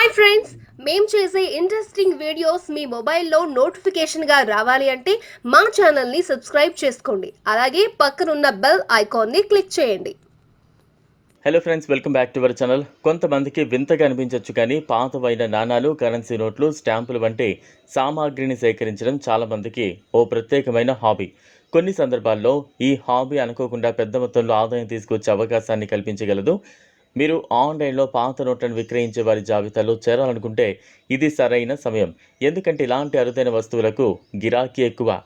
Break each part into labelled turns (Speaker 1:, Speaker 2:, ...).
Speaker 1: Hi friends మేము చేసే interesting videos మీ మొబైల్లో నోటిఫికేషన్గా రావాలి అంటే మా ఛానల్ని సబ్స్క్రైబ్ చేసుకోండి. అలాగే పక్కనున్న బెల్ ఐకాన్ని క్లిక్ చేయండి.
Speaker 2: Hello friends welcome back to our channel కొంతమందికి వింతగా అనిపించవచ్చు కానీ పాతవైన నాణాలు కరెన్సీ నోట్లు స్టాంపులు వంటి సామాగ్రిని సేకరించడం చాలామందికి ఓ ప్రత్యేకమైన హాబీ కొన్ని సందర్భాల్లో ఈ హాబీ అనుకోకుండా పెద్ద మొత్తంలో ఆదాయం తీసుకొచ్చే అవకాశాన్ని కల్పించగలదు. మీరు ఆన్లైన్లో పాత నోట్లను విక్రయించే వారి జాబితాలో చేరాలనుకుంటే ఇది సరైన సమయం. ఎందుకంటే ఇలాంటి అరుదైన వస్తువులకు గిరాకీ ఎక్కువ.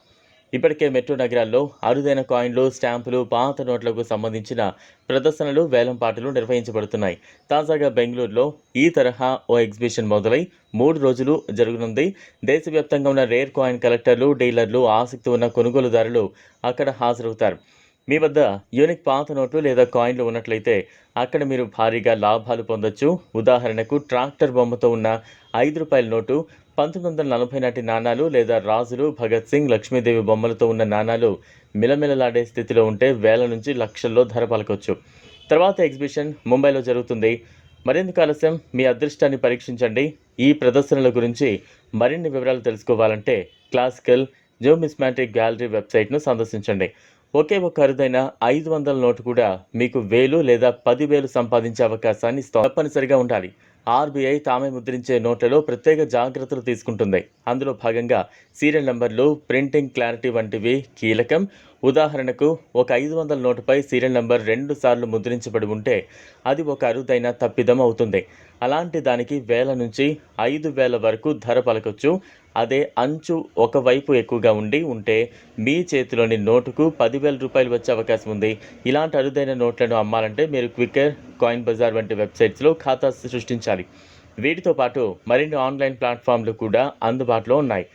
Speaker 2: ఇప్పటికే మెట్రో నగరాల్లో అరుదైన కాయిన్లు స్టాంపులు పాత నోట్లకు సంబంధించిన ప్రదర్శనలు వేలంపాటలు నిర్వహించబడుతున్నాయి. తాజాగా బెంగళూరులో ఈ తరహా ఓ ఎగ్జిబిషన్ మొదలై మూడు రోజులు జరగనుంది. దేశవ్యాప్తంగా ఉన్న రేర్ కాయిన్ కలెక్టర్లు డీలర్లు ఆసక్తి ఉన్న కొనుగోలుదారులు అక్కడ హాజరవుతారు. మీ వద్ద యూనిక్ పాత నోట్లు లేదా కాయిన్లు ఉన్నట్లయితే అక్కడ మీరు భారీగా లాభాలు పొందొచ్చు. ఉదాహరణకు ట్రాక్టర్ బొమ్మతో ఉన్న ఐదు రూపాయల నోటు పంతొమ్మిది వందల నలభై నాటి నాణాలు లేదా రాజులు భగత్ సింగ్ లక్ష్మీదేవి బొమ్మలతో ఉన్న నాణాలు మిలమిలలాడే స్థితిలో ఉంటే వేల నుంచి లక్షల్లో ధర పలకొచ్చు. తర్వాత ఎగ్జిబిషన్ ముంబైలో జరుగుతుంది. మరెందుకు ఆలస్యం మీ అదృష్టాన్ని పరీక్షించండి. ఈ ప్రదర్శనల గురించి మరిన్ని వివరాలు తెలుసుకోవాలంటే క్లాసికల్ జోమిస్మాటిక్ గ్యాలరీ వెబ్సైట్ను సందర్శించండి. ఒకే ఒక అరుదైన ఐదు వందల నోటు కూడా మీకు వేలు లేదా పదివేలు సంపాదించే అవకాశాన్ని తప్పనిసరిగా ఉండాలి. ఆర్బీఐ తామే ముద్రించే నోట్లలో ప్రత్యేక జాగ్రత్తలు తీసుకుంటుంది. అందులో భాగంగా సీరియల్ నంబర్లు ప్రింటింగ్ క్లారిటీ వంటివి కీలకం. ఉదాహరణకు ఒక ఐదు వందల నోటుపై సీరియల్ నంబర్ రెండు సార్లు ముద్రించబడి ఉంటే అది ఒక అరుదైన తప్పిదం అవుతుంది. అలాంటి దానికి వేల నుంచి ఐదు వేల వరకు ధర పలకొచ్చు. అదే అంచు ఒకవైపు ఎక్కువగా ఉండి ఉంటే మీ చేతిలోని నోటుకు పదివేల రూపాయలు వచ్చే అవకాశం ఉంది. ఇలాంటి అరుదైన నోట్లను అమ్మాలంటే మీరు క్విక్కర్ కాయిన్ బజార్ వంటి వెబ్సైట్స్లో ఖాతా సృష్టించాలి. వీటితో పాటు మరిన్ని ఆన్లైన్ ప్లాట్ఫామ్లు కూడా అందుబాటులో ఉన్నాయి.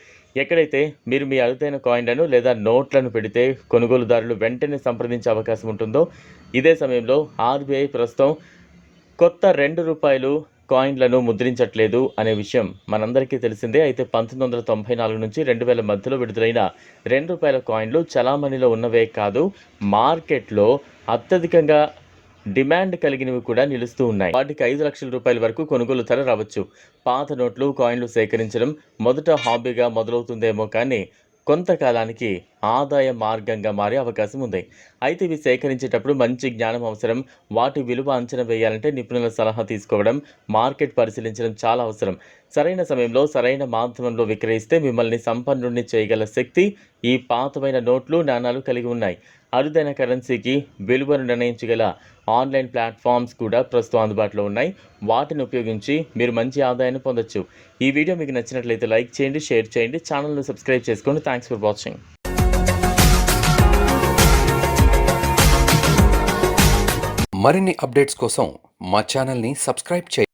Speaker 2: ఎక్కడైతే మీరు మీ అరుదైన కాయిన్లను లేదా నోట్లను పెడితే కొనుగోలుదారులు వెంటనే సంప్రదించే అవకాశం ఉంటుందో ఇదే సమయంలో ఆర్బీఐ ప్రస్తుతం కొత్త రెండు రూపాయలు కాయిన్లను ముద్రించట్లేదు అనే విషయం మనందరికీ తెలిసిందే. అయితే పంతొమ్మిది వందల తొంభై నాలుగు నుంచి రెండు వేల మధ్యలో విడుదలైన రెండు రూపాయల కాయిన్లు చలామణిలో ఉన్నవే కాదు మార్కెట్లో అత్యధికంగా డిమాండ్ కలిగినవి కూడా నిలుస్తూ ఉన్నాయి. వాటికి ఐదు లక్షల రూపాయల వరకు కొనుగోలు ధర రావచ్చు. పాత నోట్లు కాయిన్లు సేకరించడం మొదట హాబీగా మొదలవుతుందేమో కానీ కొంతకాలానికి ఆదాయ మార్గంగా మారే అవకాశం ఉంది. అయితే ఇవి సేకరించేటప్పుడు మంచి జ్ఞానం అవసరం. వాటి విలువ అంచనా వేయాలంటే నిపుణుల సలహా తీసుకోవడం మార్కెట్ పరిశీలించడం చాలా అవసరం. సరైన సమయంలో సరైన మాధ్యమంలో విక్రయిస్తే మిమ్మల్ని సంపన్నుడిని చేయగల శక్తి ఈ పాతమైన నోట్లు నాణాలు కలిగి ఉన్నాయి. అరుదైన కరెన్సీకి విలువను నిర్ణయించగల ఆన్లైన్ ప్లాట్ఫామ్స్ కూడా ప్రస్తుతం అందుబాటులో ఉన్నాయి. వాటిని ఉపయోగించి మీరు మంచి ఆదాయాన్ని పొందొచ్చు. ఈ వీడియో మీకు నచ్చినట్లయితే లైక్ చేయండి షేర్ చేయండి ఛానల్ను సబ్స్క్రైబ్ చేసుకోండి. Thanks for watching.
Speaker 3: మరిన్ని అప్డేట్స్ కోసం మా ఛానల్ని సబ్స్క్రైబ్ చేయండి.